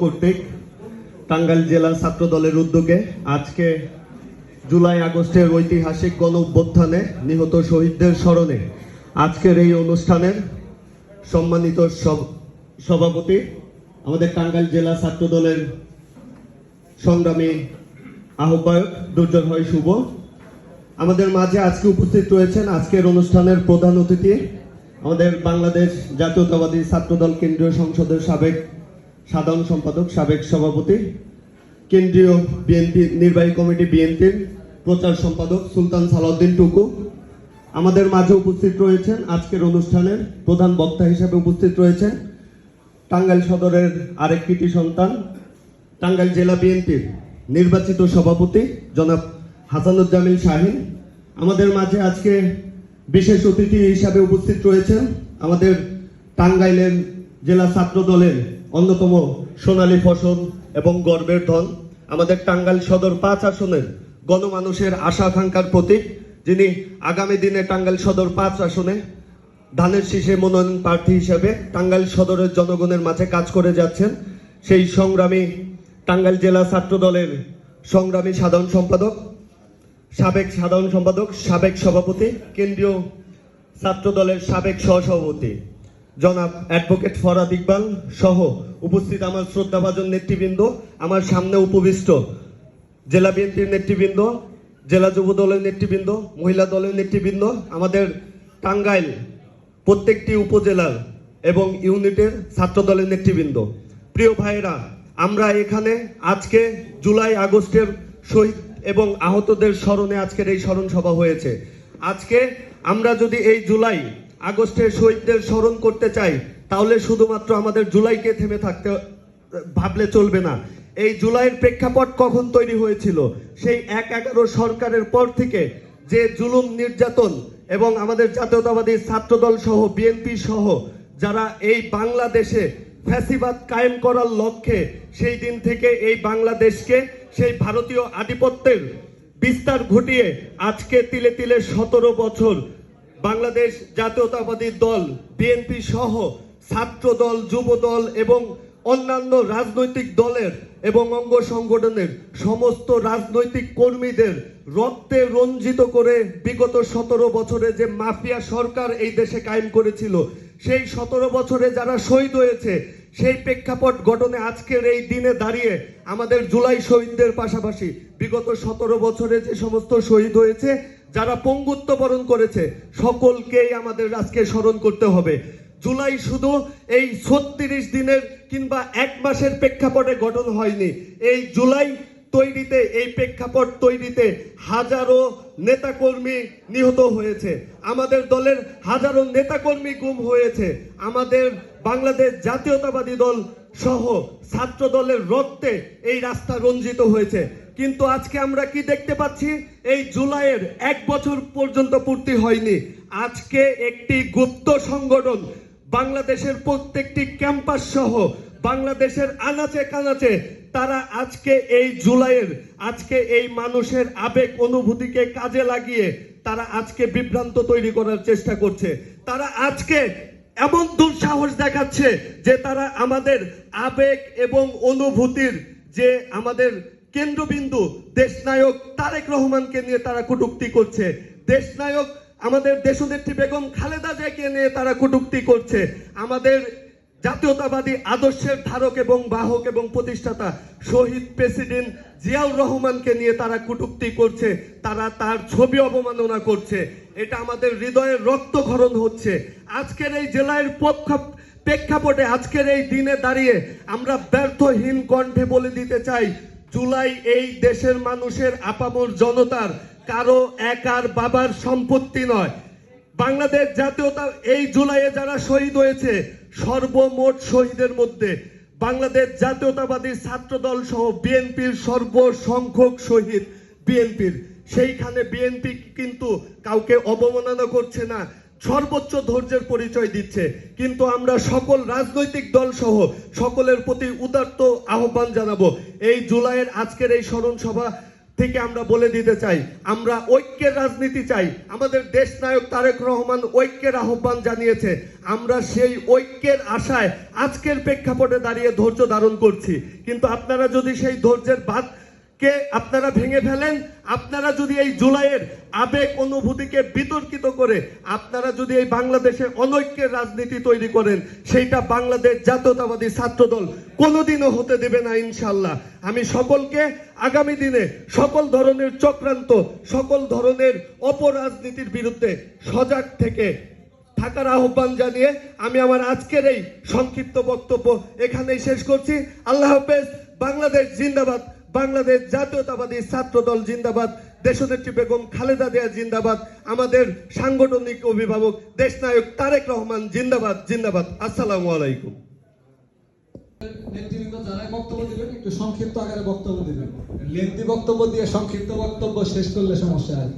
কর্তৃক টাঙ্গাইল জেলা ছাত্র দলের উদ্যোগে আজকে জুলাই আগস্টের ঐতিহাসিক গণ অভ্যুত্থানে নিহত শহীদদের স্মরণে আজকের এই অনুষ্ঠানের সম্মানিত সভাপতি আমাদের টাঙ্গাইল জেলা ছাত্র দলের সংগ্রামী আহ্বায়ক দুর্জন হয় শুভ। আমাদের মাঝে আজকে উপস্থিত রয়েছেন আজকের অনুষ্ঠানের প্রধান অতিথি আমাদের বাংলাদেশ জাতীয়তাবাদী ছাত্রদল কেন্দ্রীয় সংসদের সাবেক সাধারণ সম্পাদক, সাবেক সভাপতি, কেন্দ্রীয় বিএনপি, নির্বাহী কমিটি বিএনপির প্রচার সম্পাদক সুলতান সালাউদ্দিন টুকু। আমাদের মাঝে উপস্থিত রয়েছেন আজকের অনুষ্ঠানের প্রধান বক্তা হিসেবে উপস্থিত রয়েছেন টাঙ্গাইল সদরের আরেক কৃতি সন্তান, টাঙ্গাইল জেলা বিএনপির নির্বাচিত সভাপতি জনাব হাসানুজ্জামিল শাহিন। আমাদের মাঝে আজকে বিশেষ অতিথি হিসাবে উপস্থিত রয়েছেন আমাদের টাঙ্গাইলের জেলা ছাত্র দলের অন্যতম সোনালী ফসল এবং গর্বের ধন আমাদের টাঙ্গাইল সদর পাঁচ আসনের গণমানুষের আশা আকাঙ্ক্ষার প্রতীক, যিনি আগামী দিনে টাঙ্গাইল সদর পাঁচ আসনে ধানের শীষে মনোনয়ন প্রার্থী হিসেবে টাঙ্গাইল সদরের জনগণের মাঝে কাজ করে যাচ্ছেন। সেই সংগ্রামী টাঙ্গাইল জেলা ছাত্র দলের সংগ্রামী সাধারণ সম্পাদক, সাবেক সাধারণ সম্পাদক, সাবেক সভাপতি, কেন্দ্রীয় ছাত্র দলের সাবেক সহসভাপতি। জনাব অ্যাডভোকেট ফরাদ ইকবাল সহ উপস্থিত আমার শ্রদ্ধাভাজন নেতৃবৃন্দ, আমার সামনে উপবিষ্ট জেলা বিএনপির নেতৃবৃন্দ, জেলা যুব দলের নেতৃবৃন্দ, মহিলা দলের নেতৃবৃন্দ, আমাদের টাঙ্গাইল প্রত্যেকটি উপজেলার এবং ইউনিটের ছাত্র দলের নেতৃবৃন্দ। প্রিয় ভাইয়েরা, আমরা এখানে আজকে জুলাই আগস্টের শহীদ এবং আহতদের স্মরণে আজকের এই স্মরণ সভা হয়েছে। আজকে আমরা যদি এই জুলাই আগস্টের শহীদদের স্মরণ করতে চাই, তাহলে শুধুমাত্র আমাদের জুলাইকে থেমে থাকতে, ভাবলে চলবে না। এই জুলাইয়ের প্রেক্ষাপট কখন তৈরি হয়েছিল? সেই এক এগারো সরকারের পর থেকে যে জুলুম, নির্যাতন এবং আমাদের জাতীয়তাবাদী ছাত্রদল সহ, বিএনপি সহ, যারা এই বাংলাদেশে ফ্যাসিবাদ কায়েম করার লক্ষ্যে সেই দিন থেকে এই বাংলাদেশকে, সেই ভারতীয় আধিপত্যের বিস্তার ঘটিয়ে আজকে তিলে তিলে সতেরো বছর বাংলাদেশ জাতীয়তাবাদী দল, বিএনপি সহ ছাত্র দল, যুব দল এবং অন্যান্য রাজনৈতিক দলের এবং অঙ্গ সংগঠনের সমস্ত রাজনৈতিক কর্মীদের রক্তে রঞ্জিত করে বিগত সতেরো বছরে যে মাফিয়া সরকার এই দেশে কায়েম করেছিল, সেই সতেরো বছরে যারা শহীদ হয়েছে, সেই প্রেক্ষাপট গঠনে আজকের এই দিনে দাঁড়িয়ে আমাদের জুলাই শহীদদের পাশাপাশি বিগত সতেরো বছরে যে সমস্ত শহীদ হয়েছে যারা পঙ্গুত্ব বরণ করেছে, সকলকেই আমাদের আজকে স্মরণ করতে হবে। জুলাই শুধু এই ছত্রিশ দিনের কিংবা এক মাসের প্রেক্ষাপটে গঠন হয়নি। এই জুলাই তৈরিতে, এই প্রেক্ষাপট তৈরিতে হাজারো নেতাকর্মী নিহত হয়েছে। আমাদের দলের হাজারো নেতাকর্মী গুম হয়েছে। আমাদের বাংলাদেশ জাতীয়তাবাদী দল সহ ছাত্র দলের রক্তে এই রাস্তা রঞ্জিত হয়েছে। কিন্তু আজকে আমরা কি দেখতে পাচ্ছি? এই জুলাইয়ের এক বছর পর্যন্ত পূর্তি হয়নি। আজকে একটি গুপ্ত সংগঠন, বাংলাদেশের প্রত্যেকটি ক্যাম্পাস সহ বাংলাদেশের আনাচে কানাচে তারা আজকে এই জুলাইয়ের, আজকে এই মানুষের আবেগ অনুভূতিকে কাজে লাগিয়ে তারা আজকে বিভ্রান্ত তৈরি করার চেষ্টা করছে। তারা আজকে এমন দুঃসাহস দেখাচ্ছে যে তারা আমাদের আবেগ এবং অনুভূতির যে আমাদের কেন্দ্রবিন্দু দেশনায়ক তারেক রহমানকে নিয়ে তারা কটূক্তি করছে। দেশনায়ক আমাদের দেশনেত্রী বেগম খালেদা জিয়াকে নিয়ে তারা কটূক্তি করছে। আমাদের জাতীয়তাবাদী আদর্শের ধারক এবং বাহক এবং প্রতিষ্ঠাতা শহীদ প্রেসিডেন্ট জিয়াউর রহমানকে নিয়ে তারা কটূক্তি করছে। তারা তার ছবি অবমাননা করছে। এটা আমাদের হৃদয়ের রক্তক্ষরণ হচ্ছে। আজকের এই জেলার প্রেক্ষাপটে আজকের এই দিনে দাঁড়িয়ে আমরা ব্যর্থহীন কণ্ঠে বলে দিতে চাই জুলাই এই দেশের মানুষের আপামর জনতার কারও একার বাবার সম্পত্তি নয়। বাংলাদেশ জাতীয়তা এই জুলাইয়ে যারা শহীদ হয়েছে, সর্বমোট শহীদের মধ্যে বাংলাদেশ জাতীয়তাবাদী ছাত্র দল সহ বিএনপির সর্বসংখ্যক শহীদ বিএনপির। সেইখানে বিএনপি কিন্তু কাউকে অবমাননা করছে না সর্বোচ্চ ধৈর্যের পরিচয় দিচ্ছে। কিন্তু আমরা সকল রাজনৈতিক দল সহ সকলের প্রতি উদার্ত আহ্বান জানাব। এই জুলাইয়ের আজকের এই স্মরণ সভা থেকে আমরা বলে দিতে চাই, আমরা ঐক্যের রাজনীতি চাই। আমাদের দেশ নায়ক তারেক রহমান ঐক্যের আহ্বান জানিয়েছে, আমরা সেই ঐক্যের আশায় আজকের প্রেক্ষাপটে দাঁড়িয়ে ধৈর্য ধারণ করছি। কিন্তু আপনারা যদি সেই ধৈর্যের বাদ কে আপনারা ভেঙে ফেলেন? আপনারা যদি এই জুলাইয়ের আবেগ অনুভূতিকে বিতর্কিত করে আপনারা যদি এই বাংলাদেশে অনৈক্যের রাজনীতি তৈরি করেন, সেইটা বাংলাদেশ জাতীয়তাবাদী ছাত্রদল কোনোদিনও হতে দেবে না ইনশাল্লাহ আমি সকলকে আগামী দিনে সকল ধরনের চক্রান্ত, সকল ধরনের অপরাজনীতির বিরুদ্ধে সজাগ থেকে থাকার আহ্বান জানিয়ে আমি আমার আজকের এই সংক্ষিপ্ত বক্তব্য এখানেই শেষ করছি। আল্লাহ হাফেজ, বাংলাদেশ জিন্দাবাদ। বাংলাদেশ জাতীয়তাবাদী ছাত্র দল জিন্দাবাদ, দেশনেত্রী বেগম খালেদা দেয়া জিন্দাবাদ, আমাদের সাংগঠনিক অভিভাবক দেশনায়ক তারেক রহমান জিন্দাবাদ জিন্দাবাদ। আসসালামু আলাইকুম। নেতৃবৃন্দ বক্তব্য দিবেন, একটু সংক্ষিপ্ত আকারে বক্তব্য দিবেন। লেন্দি বক্তব্য দিয়ে সংক্ষিপ্ত বক্তব্য শেষ করলে সমস্যা কি।